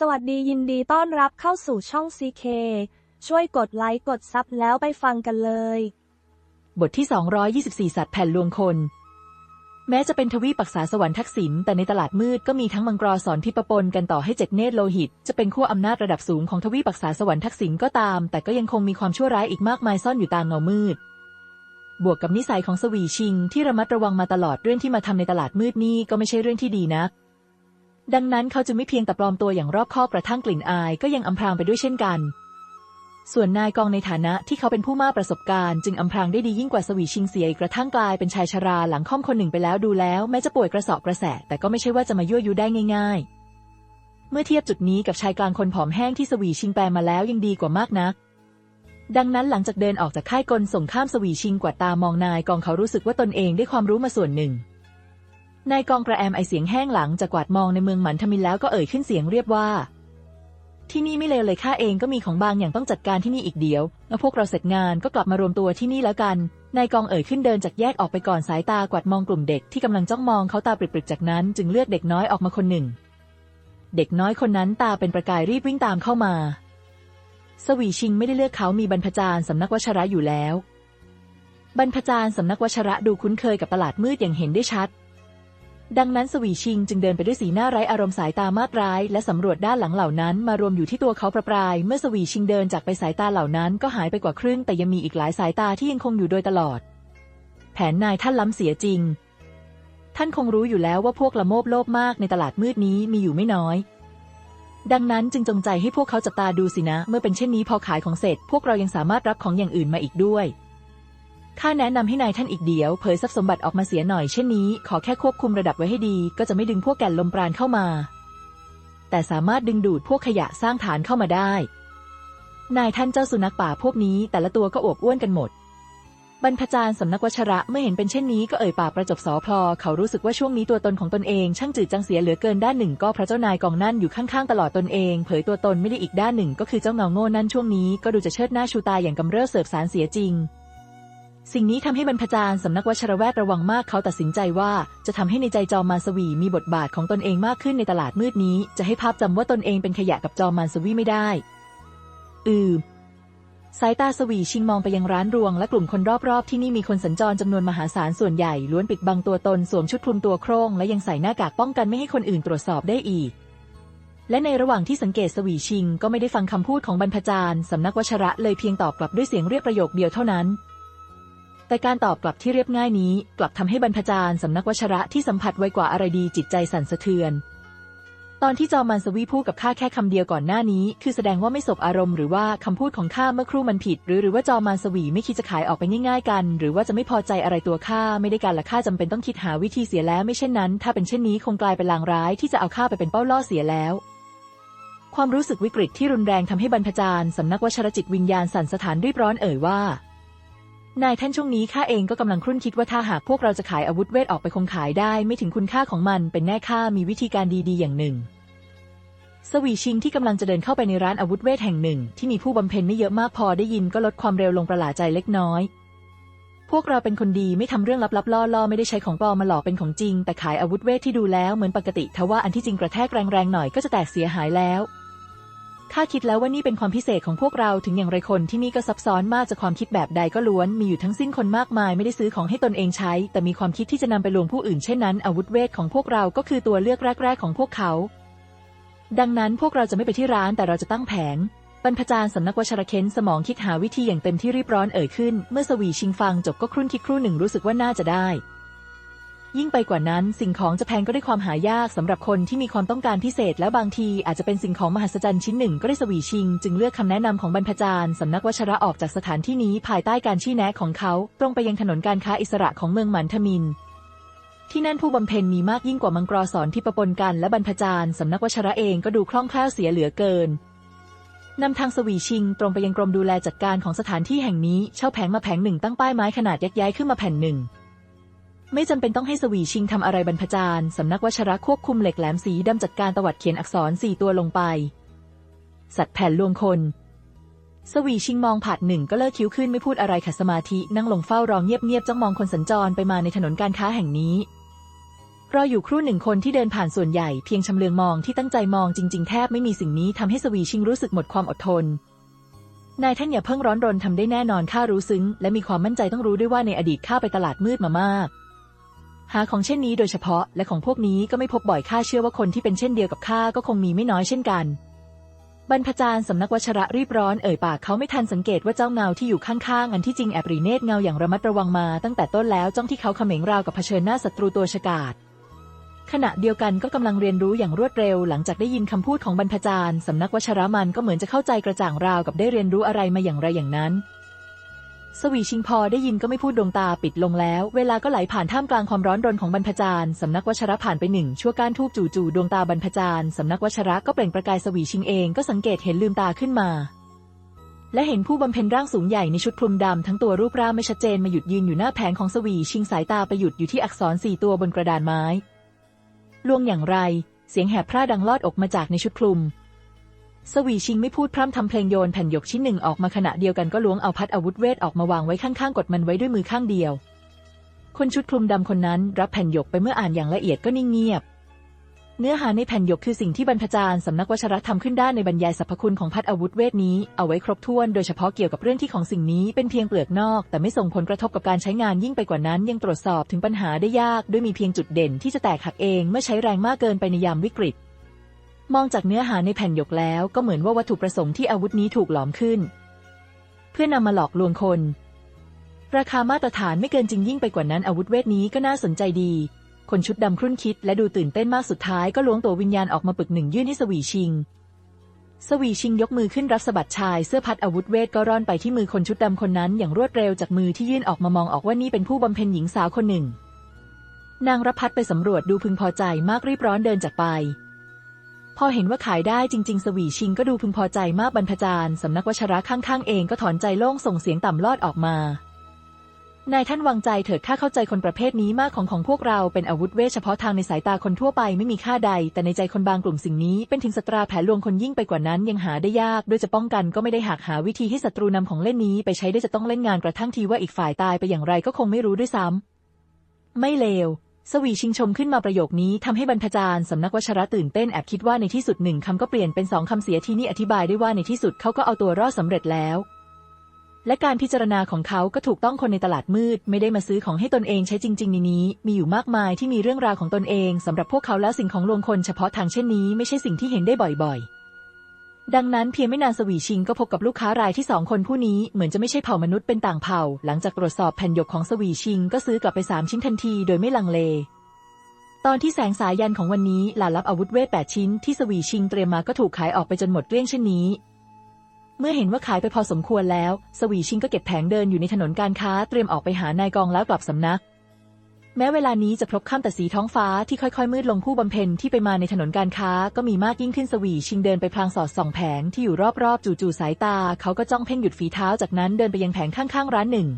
สวัสดียินดีต้อนรับเข้าสู่ช่อง CK ช่วยกดไลค์กดซับแล้วไปฟังกันเลย บทที่ 224 สัตว์แผ่นลวงคน แม้จะเป็นทวีปปักษาสวรรค์ทักษิณแต่ในตลาดมืดก็มีทั้งมังกรสอนที่ประปนกันต่อให้เจ็ดเนตโลหิต จะเป็นขั้วอำนาจระดับสูงของทวีปปักษาสวรรค์ทักษิณก็ตาม แต่ก็ยังคงมีความชั่วร้ายอีกมากมายซ่อนอยู่ตามเงามืด บวกกับนิสัยของสวีชิง ที่ระมัดระวังมาตลอดเรื่องที่มาทำในตลาดมืดนี่ก็ไม่ใช่เรื่องที่ดีนัก ดังนั้นเขาจะไม่เพียงแต่ปลอมตัวอย่างรอบคอบกระทั่งกลิ่นอายก็ยังอำพรางไปด้วยเช่นกัน ส่วนนายกองในฐานะที่เขาเป็นผู้มากประสบการณ์จึงอำพรางได้ดียิ่งกว่าสวีชิงเสียอีกกระทั่งกลายเป็นชายชราหลังค่อมคนหนึ่งไปแล้วดูแล้วแม้จะป่วยกระสอบกระแสแต่ก็ไม่ใช่ว่าจะมายั่วยุได้ง่าย ๆ เมื่อเทียบจุดนี้กับชายกลางคนผอมแห้งที่สวีชิงแปลมาแล้วยังดีกว่ามากนักดังนั้นหลังจากเดินออกจากค่ายกลส่งข้ามสวีชิงกว่าตามองนายกองเขารู้สึกว่าตนเองได้ความรู้มาส่วนหนึ่ง นายกองกระแอมไอเสียงแห้งหลังจากกวาดมองในเมืองหมันทมินแล้วก็เอ่ยขึ้นเสียงเรียบว่า ที่นี่ไม่เลวเลยข้าเองก็มีของบางอย่างต้องจัดการที่นี่อีกเดียวแล้วพวกเราเสร็จงานก็กลับมารวมตัวที่นี่แล้วกันนายกองเอ่ยขึ้นเดินจากแยกออกไปก่อนสายตากวาดมองกลุ่มเด็กที่กำลังจ้องมองเขาตาปริบๆจากนั้นจึงเลือกเด็กน้อยออกมาคนหนึ่ง เด็กน้อยคนนั้นตาเป็นประกายรีบวิ่งตามเข้ามา สวีชิงไม่ได้เลือกเขามีบรรพจารย์สำนักวชระอยู่แล้ว บรรพจารย์สำนักวชระดูคุ้นเคยกับตลาดมืดอย่างเห็นได้ชัด ดังนั้นสวีชิงจึงเดินไปด้วยสีหน้าไร้อารมณ์สายตามากร้าย และสำรวจด้านหลังเหล่านั้น มารวมอยู่ที่ตัวเขาประปราย เมื่อสวีชิงเดินจากไปสายตาเหล่านั้น ก็หายไปกว่าครึ่ง แต่ยังมีอีกหลายสายตาที่ยังคงอยู่โดยตลอด แผนนายท่านล้ำเสียจริง ท่านคงรู้อยู่แล้วว่าพวกละโมบโลภมากในตลาดมืดนี้มีอยู่ไม่น้อย ดังนั้นจึงจงใจให้พวกเขาจับตาดูสินะ เมื่อเป็นเช่นนี้พอขายของเสร็จ พวกเรายังสามารถรับของอย่างอื่นมาอีกด้วย ข้าแนะนำให้นายท่านอีกเดียวเผยทรัพย์สมบัติออกมาเสียหน่อยเช่นนี้ ขอแค่ควบคุมระดับไว้ให้ดี ก็จะไม่ดึงพวกแก่นลมปราณเข้ามา แต่สามารถดึงดูดพวกขยะสร้างฐานเข้ามาได้ นายท่านเจ้าสุนัขป่าพวกนี้ แต่ละตัวก็อวบอ้วนกันหมด บรรพจารย์สำนักวชระเมื่อเห็นเป็นเช่นนี้ก็เอ่ยปากประจบสอพลอเขารู้สึกว่าช่วงนี้ตัวตนของตนเองช่างจืดจังเสียเหลือเกินด้านหนึ่ง ก็พระเจ้านายกองนั่นอยู่ข้างๆตลอดตนเอง เผยตัวตนไม่ได้อีกด้านหนึ่ง ก็คือเจ้าเงาโง่นั่นช่วงนี้ก็ดูจะเชิดหน้าชูตาอย่างกำเริบเสิบสารเสียจริง สิ่งนี้ทำให้บรรพจารย์สำนักวชระแวดระวังมากเขาตัดสินใจว่าจะทำให้ในใจจอมมารสวีมีบทบาทของตนเองมากขึ้นในตลาดมืดนี้ จะให้ภาพจำว่าตนเองเป็นขยะกับจอมมารสวีไม่ได้ อือสายตาสวีชิงมองไปยังร้านรวง และกลุ่มคนรอบๆ ที่นี่มีคนสัญจรจำนวนมหาศาลส่วนใหญ่ล้วนปิดบังตัวตนสวมชุดคลุมตัวโครงและยังใส่หน้ากากป้องกันไม่ให้คนอื่นตรวจสอบได้อีก และในระหว่างที่สังเกตสวีชิงก็ไม่ได้ฟังคำพูดของบรรพจารย์สำนักวชระเลยเพียงตอบกลับด้วยเสียงเรียกประโยคเดียวเท่านั้น แต่การตอบกลับที่เรียบง่ายนี้ กลับทำให้บรรพจารย์สำนักวชระที่สัมผัสไวกว่าอะไรดีจิตใจสั่นสะเทือน ตอนที่จอมันสวีพูดกับข้าแค่คำเดียวก่อนหน้านี้ คือแสดงว่าไม่สบอารมณ์หรือว่าคำพูดของข้าเมื่อครู่มันผิด หรือหรือว่าจอมันสวีไม่คิดจะขายออกไปง่ายๆกัน หรือว่าจะไม่พอใจอะไรตัวข้าไม่ได้การละข้าจำเป็นต้องคิดหาวิธีเสียแล้วไม่เช่นนั้น ถ้าเป็นเช่นนี้คงกลายเป็นลางร้ายที่จะเอาข้าไปเป็นเป้าล่อเสียแล้วความรู้สึกวิกฤตที่รุนแรงทำให้บรรพจารย์สำนักวชรจิตวิญญาณสั่นสถานรีบร้อนเอ่ยว่า นายท่านช่วงนี้ข้าเองก็กำลังครุ่นคิดว่าถ้าหากพวกเราจะขายอาวุธเวทออกไปคงขายได้ไม่ถึงคุณค่าของมันเป็นแน่ข้ามีวิธีการดีๆอย่างหนึ่ง สวีชิงที่กำลังจะเดินเข้าไปในร้านอาวุธเวทแห่งหนึ่ง ที่มีผู้บำเพ็ญไม่เยอะมากพอได้ยินก็ลดความเร็วลงประหลาดใจเล็กน้อย พวกเราเป็นคนดีไม่ทำเรื่องลับๆล่อๆไม่ได้ใช้ของปลอมมาหลอกเป็นของจริง แต่ขายอาวุธเวทที่ดูแล้วเหมือนปกติทว่าอันที่จริงกระแทกแรงๆหน่อยก็จะแตกเสียหายแล้ว ข้าคิดแล้วว่านี่เป็นความพิเศษของพวกเราถึงอย่างไรคนที่นี่ก็ซับซ้อนมากจะความคิดแบบใดก็ล้วน มีอยู่ทั้งสิ้นคนมากมายไม่ได้ซื้อของให้ตนเองใช้ แต่มีความคิดที่จะนำไปลวงผู้อื่นเช่นนั้น อาวุธเวทของพวกเราก็คือตัวเลือกแรก ๆ ของพวกเขา ดังนั้นพวกเราจะไม่ไปที่ร้านแต่เราจะตั้งแผงบรรพจารย์สำนักวชรเค้นสมองคิดหาวิธีอย่างเต็มที่รีบร้อนเอ่ยขึ้น เมื่อสวีชิงฟังจบก็ครุ่นคิดครู่หนึ่งรู้สึกว่าน่าจะได้ ยิ่งไปกว่านั้นสิ่งของจะแพงก็ได้ความหายากสำหรับคนที่มีความต้องการพิเศษ แล้วบางทีอาจจะเป็นสิ่งของมหัศจรรย์ชิ้นหนึ่งก็ได้สวีชิง จึงเลือกคำแนะนำของบรรพจารย์สำนักวชระออกจากสถานที่นี้ภายใต้การชี้แนะของเขา ตรงไปยังถนนการค้าอิสระของเมืองหมันทมินที่นั่นผู้บำเพ็ญมีมากยิ่งกว่ามังกรสอนที่ประปนกันและบรรพจารย์สำนักวชระเองก็ดูคล่องแคล่วเสียเหลือเกินนำทางสวีชิง ตรงไปยังกรมดูแลจัดการของสถานที่แห่งนี้ เช่าแผงมาแผงหนึ่งตั้งป้ายไม้ขนาดยักษ์ย้ายขึ้นมาแผ่นหนึ่ง ไม่จำเป็นต้องให้สวีชิงทำอะไรบรรพจารย์สำนักวชระควบคุมเหล็กแหลมสีดำจัดการตวัดเขียนอักษรสี่ตัวลงไป สัตว์แผ่นลวงคน สวีชิงมองผาดหนึ่งก็เลิกคิ้วขึ้นไม่พูดอะไรขัดสมาธินั่งลงเฝ้ารองเงียบๆจ้องมองคนสัญจรไปมาในถนนการค้าแห่งนี้รออยู่ครู่หนึ่งคนที่เดินผ่านส่วนใหญ่เพียงชำเลืองมองที่ตั้งใจมองจริง ๆ แทบไม่มีสิ่งนี้ทำให้สวีชิงรู้สึกหมดความอดทนนายท่านอย่าเพิ่งร้อนรนทำได้แน่นอนข้ารู้ซึ้ง และมีความมั่นใจต้องรู้ด้วยว่าในอดีตข้าไปตลาดมืดมามาก หาของเช่นนี้โดยเฉพาะและของพวกนี้ก็ไม่พบบ่อยข้าเชื่อว่าคนที่เป็นเช่นเดียวกับข้าก็คงมีไม่น้อยเช่นกัน บรรพจารย์สำนักวชระรีบร้อนเอ่ยปากเขาไม่ทันสังเกตว่าเจ้าเงาที่อยู่ข้างๆอันที่จริงแอบรีเนตเงาอย่างระมัดระวังมาตั้งแต่ต้นแล้วจ้องที่เขาเขม็งราวกับเผชิญหน้าศัตรูตัวฉกาจขณะเดียวกันก็กำลังเรียนรู้อย่างรวดเร็ว หลังจากได้ยินคำพูดของบรรพจารย์สำนักวชระมันก็เหมือนจะเข้าใจกระจ่างราวกับได้เรียนรู้อะไรมาอย่างไรอย่างนั้น สวีชิงพอได้ยินก็ไม่พูดดวงตาปิดลงแล้ว เวลาก็ไหลผ่านท่ามกลางความร้อนรนของบรรพจารย์สำนักวัชระผ่านไปหนึ่งชั่วกานทูบจู่ๆดวงตาบรรพจารย์สำนักวัชระก็เปล่งประกายสวีชิงเองก็สังเกตเห็นลืมตาขึ้นมา และเห็นผู้บำเพ็ญร่างสูงใหญ่ในชุดคลุมดำทั้งตัวรูปร่างไม่ชัดเจนมาหยุดยืนอยู่หน้าแผงของสวีชิงสายตาไปหยุดอยู่ที่อักษรสี่ตัวบนกระดานไม้ลวงอย่างไร เสียงแหบพร่าดังลอดออกมาจากในชุดคลุม สวีชิงไม่พูดพร่ำทำเพลงโยนแผ่นหยกชิ้นหนึ่งออกมาขณะเดียวกันก็ล้วงเอาพัดอาวุธเวทออกมาวางไว้ข้างๆ กดมันไว้ด้วยมือข้างเดียว คนชุดคลุมดำคนนั้นรับแผ่นหยกไปเมื่ออ่านอย่างละเอียดก็นิ่งเงียบ เนื้อหาในแผ่นหยกคือสิ่งที่บรรพจารย์สำนักวชรธรรมขึ้นได้ในบรรยายสรรพคุณของพัดอาวุธเวทนี้เอาไว้ครบถ้วนโดยเฉพาะเกี่ยวกับเรื่องที่ของสิ่งนี้เป็นเพียงเปลือกนอก แต่ไม่ส่งผลกระทบกับการใช้งานยิ่งไปกว่านั้น ยังตรวจสอบถึงปัญหาได้ยากด้วยมีเพียงจุดเด่นที่จะแตกหักเองเมื่อใช้แรงมากเกินไปในยามวิกฤต มองจากเนื้อหาในแผ่นหยกแล้วก็เหมือนว่าวัตถุประสงค์ที่อาวุธนี้ถูกหลอมขึ้น เพื่อนำมาหลอกลวงคน ราคามาตรฐานไม่เกินจริงยิ่งไปกว่านั้นอาวุธเวทนี้ก็น่าสนใจดี คนชุดดำครุ่นคิดและดูตื่นเต้นมากสุดท้ายก็ล้วงตัววิญญาณออกมาปึกหนึ่งยื่นให้สวีชิง สวีชิงยกมือขึ้นรับสะบัดชายเสื้อพัดอาวุธเวทก็ร่อนไปที่มือคนชุดดำคนนั้นอย่างรวดเร็วจากมือที่ยื่นออกมามองออกว่านี่เป็นผู้บำเพ็ญหญิงสาวคนหนึ่ง นางรับพัดไปสำรวจดูพึงพอใจมากรีบร้อนเดินจากไป พอเห็นว่าขายได้จริง ๆ สวีชิงก็ดูพึงพอใจมากบรรพจารย์สำนักวชระข้างๆ เองก็ถอนใจโล่งส่งเสียงต่ำลอดออกมานายท่านวางใจเถิดข้าเข้าใจคนประเภทนี้มากของของพวกเราเป็นอาวุธเวชเฉพาะทางในสายตาคนทั่วไปไม่มีค่าใด แต่ในใจคนบางกลุ่มสิ่งนี้เป็นถึงสตราแผลลวงคนยิ่งไปกว่านั้นยังหาได้ยากโดยจะป้องกันก็ไม่ได้หากหาวิธีให้ศัตรูนำของเล่นนี้ไปใช้ได้จะต้องเล่นงานกระทั่งทีว่าอีกฝ่ายตายไปอย่างไรก็คงไม่รู้ด้วยซ้ำไม่เลว สวีชิงชมขึ้นมาประโยคนี้ทำให้บรรพจารย์สำนักวชระตื่นเต้นแอบคิดว่าในที่สุดหนึ่งคำก็เปลี่ยนเป็นสองคำเสียที่นี้อธิบายได้ว่าในที่สุดเขาก็เอาตัวรอดสำเร็จแล้ว และการพิจารณาของเขาก็ถูกต้องคนในตลาดมืด ไม่ได้มาซื้อของให้ตนเองใช้จริง ๆ ในนี้ มีอยู่มากมายที่มีเรื่องราวของตนเองสำหรับพวกเขาแล้วสิ่งของลวงคนเฉพาะทางเช่นนี้ไม่ใช่สิ่งที่เห็นได้บ่อยๆ ดังนั้นเพียงไม่นานสวีชิงก็พบกับลูกค้ารายที่สองคนผู้นี้เหมือนจะไม่ใช่เผ่ามนุษย์เป็นต่างเผ่า หลังจากตรวจสอบแผ่นหยกของสวีชิงก็ซื้อกลับไปสามชิ้นทันทีโดยไม่ลังเล ตอนที่แสงสายันของวันนี้หลารับอาวุธเวทแปดชิ้นที่สวีชิงเตรียมมาก็ถูกขายออกไปจนหมดเกลี้ยงเช่นนี้ เมื่อเห็นว่าขายไปพอสมควรแล้ว สวีชิงก็เก็บแผงเดินอยู่ในถนนการค้าเตรียมออกไปหานายกองแล้วกลับสำนัก แม้เวลานี้จะพลบค่ำแต่สีท้องฟ้าที่ค่อยๆ มืดลงผู้บำเพ็ญที่ไปมาในถนนการค้า ก็มีมากยิ่งขึ้นสวีชิงเดินไปพลางสอดส่องแผงที่อยู่รอบๆ จู่ๆสายตา เขาก็จ้องเพ่งหยุดฝีเท้าจากนั้นเดินไปยังแผงข้างๆ ร้านหนึ่ง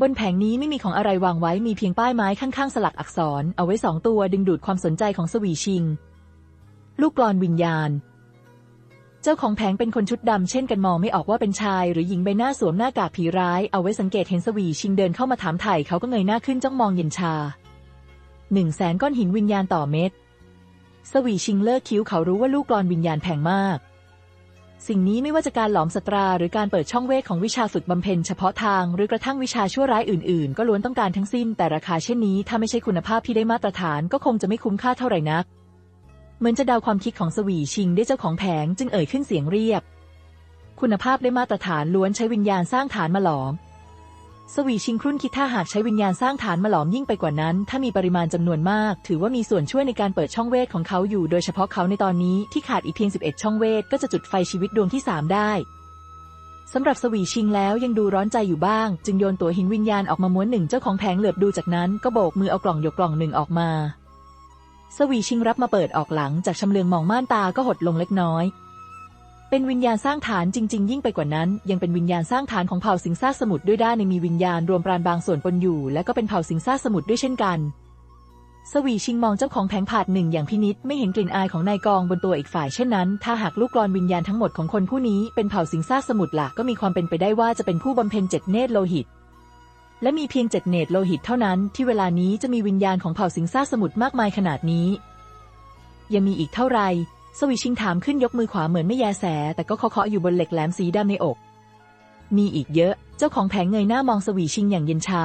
บนแผงนี้ไม่มีของอะไรวางไว้มีเพียงป้ายไม้ข้างๆ สลักอักษร เอาไว้สองตัวดึงดูดความสนใจของสวีชิง ลูกกลอนวิญญาณ เจ้าของแผงเป็นคนชุดดำเช่นกันมองไม่ออกว่าเป็นชาย หรือหญิงใบหน้าสวมหน้ากากผีร้าย เอาไว้สังเกตเห็นสวีชิงเดินเข้ามาถามไถ่เขาก็เงยหน้าขึ้นจ้องมองเย็นชาหนึ่งแสนก้อนหินวิญญาณต่อเม็ดสวีชิงเลิกคิ้วเขารู้ว่าลูกกลอนวิญญาณแพงมาก สิ่งนี้ไม่ว่าจะการหลอมสตราหรือการเปิดช่องเวทของวิชาฝึกบำเพ็ญเฉพาะทาง หรือกระทั่งวิชาชั่วร้ายอื่นๆ ก็ล้วนต้องการทั้งสิ้น แต่ราคาเช่นนี้ถ้าไม่ใช่คุณภาพที่ได้มาตรฐานก็คงจะไม่คุ้มค่าเท่าไหร่นัก เหมือนจะเดาความคิดของสวีชิงได้เจ้าของแผงจึงเอ่ยขึ้นเสียงเรียบ คุณภาพได้มาตรฐานล้วนใช้วิญญาณสร้างฐานมาหลอม สวีชิงครุ่นคิดถ้าหากใช้วิญญาณสร้างฐานมาหลอมยิ่งไปกว่านั้น ถ้ามีปริมาณจำนวนมาก ถือว่ามีส่วนช่วยในการเปิดช่องเวทของเขาอยู่ โดยเฉพาะเขาในตอนนี้ที่ขาดอีกเพียง 11 ช่องเวทก็จะจุดไฟชีวิตดวงที่ 3 ได้สำหรับสวีชิงแล้วยังดูร้อนใจอยู่บ้าง จึงโยนตัวหินวิญญาณออกมาม้วนหนึ่งเจ้าของแผงเหลือบดูจากนั้นก็โบกมือเอากล่องหยกกล่องหนึ่งออกมา สวีชิงรับมาเปิดออกหลังจากชำเลืองมองม่านตาก็หดลงเล็กน้อย เป็นวิญญาณสร้างฐานจริง ๆ ยิ่งไปกว่านั้น ยังเป็นวิญญาณสร้างฐานของเผ่าสิงซ่าสมุทรด้วยด้านในมีวิญญาณรวมปราณบางส่วนปนอยู่ และก็เป็นเผ่าสิงซ่าสมุทรด้วยเช่นกัน สวีชิงมองเจ้าของแผงผาดหนึ่งอย่างพินิษไม่เห็นกลิ่นอายของนายกองบนตัวอีกฝ่ายเช่นนั้น ถ้าหากลูกกลอนวิญญาณทั้งหมดของคนผู้นี้เป็นเผ่าสิงซ่าสมุทรละก็มีความเป็นไปได้ว่าจะเป็นผู้บำเพ็ญเจ็ดเนตรโลหิต และมีเพียงเจ็ดเนตรโลหิตเท่านั้นที่เวลานี้จะมีวิญญาณของเผ่าสิงซ่าสมุทรมากมายขนาดนี้ ยังมีอีกเท่าไหรสวีชิงถามขึ้นยกมือขวาเหมือนไม่แยแส แต่ก็เคาะอยู่บนเหล็กแหลมสีดำในอก มีอีกเยอะ เจ้าของแผงเงยหน้ามองสวีชิงอย่างเย็นชา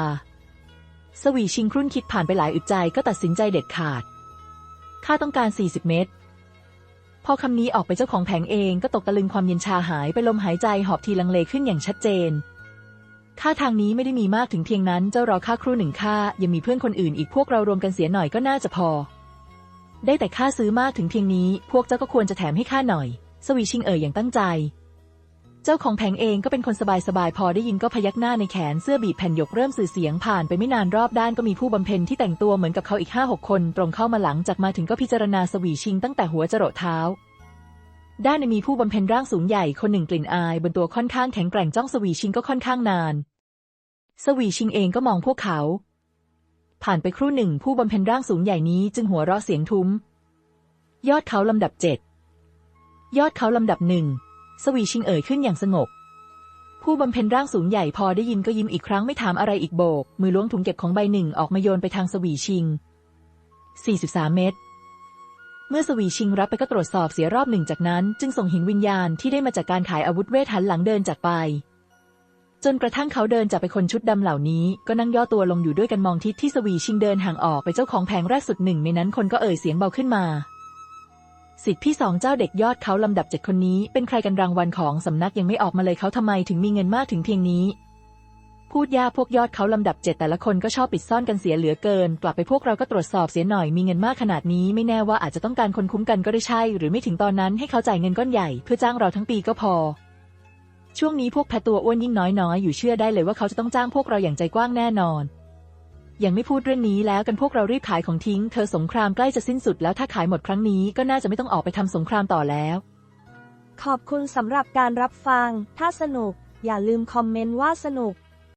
สวีชิงครุ่นคิดผ่านไปหลายอึดใจก็ตัดสินใจเด็ดขาดข้าต้องการ 40 เมตร พอคำนี้ออกไปเจ้าของแผงเองก็ตกตะลึงความเย็นชาหายไปลมหายใจหอบทีลังเลขึ้นอย่างชัดเจน ค่าทางนี้ไม่ได้มีมากถึงเพียงนั้นเจ้ารอค่าครู่หนึ่งค่ายังมีเพื่อนคนอื่นอีกพวกเรารวมกันเสียหน่อยก็น่าจะพอ ได้แต่ค่าซื้อมากถึงเพียงนี้ พวกเจ้าก็ควรจะแถมให้ข้าหน่อย สวีชิงเอ่ยอย่างตั้งใจ เจ้าของแผงเองก็เป็นคนสบายๆพอได้ยินก็พยักหน้าในแขนเสื้อบีบแผ่นหยกเริ่มสื่อเสียงผ่านไปไม่นานรอบด้านก็มีผู้บำเพ็ญที่แต่งตัวเหมือนกับเขาอีกห้าหกคนตรงเข้ามาหลังจากมาถึงก็พิจารณาสวีชิงตั้งแต่หัวจรดเท้าด้านในมีผู้บำเพ็ญร่างสูงใหญ่คนหนึ่งกลิ่นอายบนตัวค่อนข้างแข็งแกร่งจ้องสวีชิงก็ค่อนข้างนาน สวีชิงเองก็มองพวกเขา ผ่านไปครู่หนึ่งผู้บำเพ็ญร่างสูงใหญ่นี้จึงหัวเราะเสียงทุ้ม ยอดเขาลำดับเจ็ดยอดเขาลำดับหนึ่งสวีชิงเอ่ยขึ้นอย่างสงบ ผู้บำเพ็ญร่างสูงใหญ่พอได้ยินก็ยิ้มอีกครั้งไม่ถามอะไรอีกโบก มือล้วงถุงเก็บของใบหนึ่งออกมาโยนไปทางสวีชิง 43 เมตร เมื่อสวีชิงรับไปก็ตรวจสอบเสียรอบหนึ่งจากนั้น จึงส่งหินวิญญาณที่ได้มาจากการขายอาวุธเวทหันหลังเดินจากไป จนกระทั่งเขาเดินจากไปคนชุดดำเหล่านี้ ก็นั่งย่อตัวลงอยู่ด้วยกันมองทิศที่สวีชิงเดินห่างออกไปเจ้าของแผงแรกสุดหนึ่งในนั้นคนก็เอ่ยเสียงเบาขึ้นมาสิทธิพี่สองเจ้าเด็กยอดเขาลำดับเจ็ดคนนี้ เป็นใครกันรางวัลของสำนักยังไม่ออกมาเลยเขาทำไมถึงมีเงินมากถึงเพียงนี้ พูดยาพวกยอดเขาลำดับเจ็ดแต่ละคนก็ชอบปิดซ่อนกันเสียเหลือเกิน กลับไปพวกเราก็ตรวจสอบเสียหน่อยมีเงินมากขนาดนี้ไม่แน่ว่าอาจจะต้องการคนคุ้มกันก็ได้ใช่ หรือไม่ถึงตอนนั้นให้เขาจ่ายเงินก้อนใหญ่เพื่อจ้างเราทั้งปีก็พอ ช่วงนี้พวกแพตัวอ้วนยิ่งน้อยๆอยู่เชื่อได้เลยว่าเขาจะต้องจ้างพวกเราอย่างใจกว้างแน่นอน ยังไม่พูดเรื่องนี้แล้วกันพวกเรารีบขายของทิ้ง เธอสงครามใกล้จะสิ้นสุดแล้วถ้าขายหมดครั้งนี้ก็น่าจะไม่ต้องออกไปทำสงครามต่อแล้ว ขอบคุณสำหรับการรับฟัง ถ้าสนุก อย่าลืมคอมเมนต์ว่าสนุก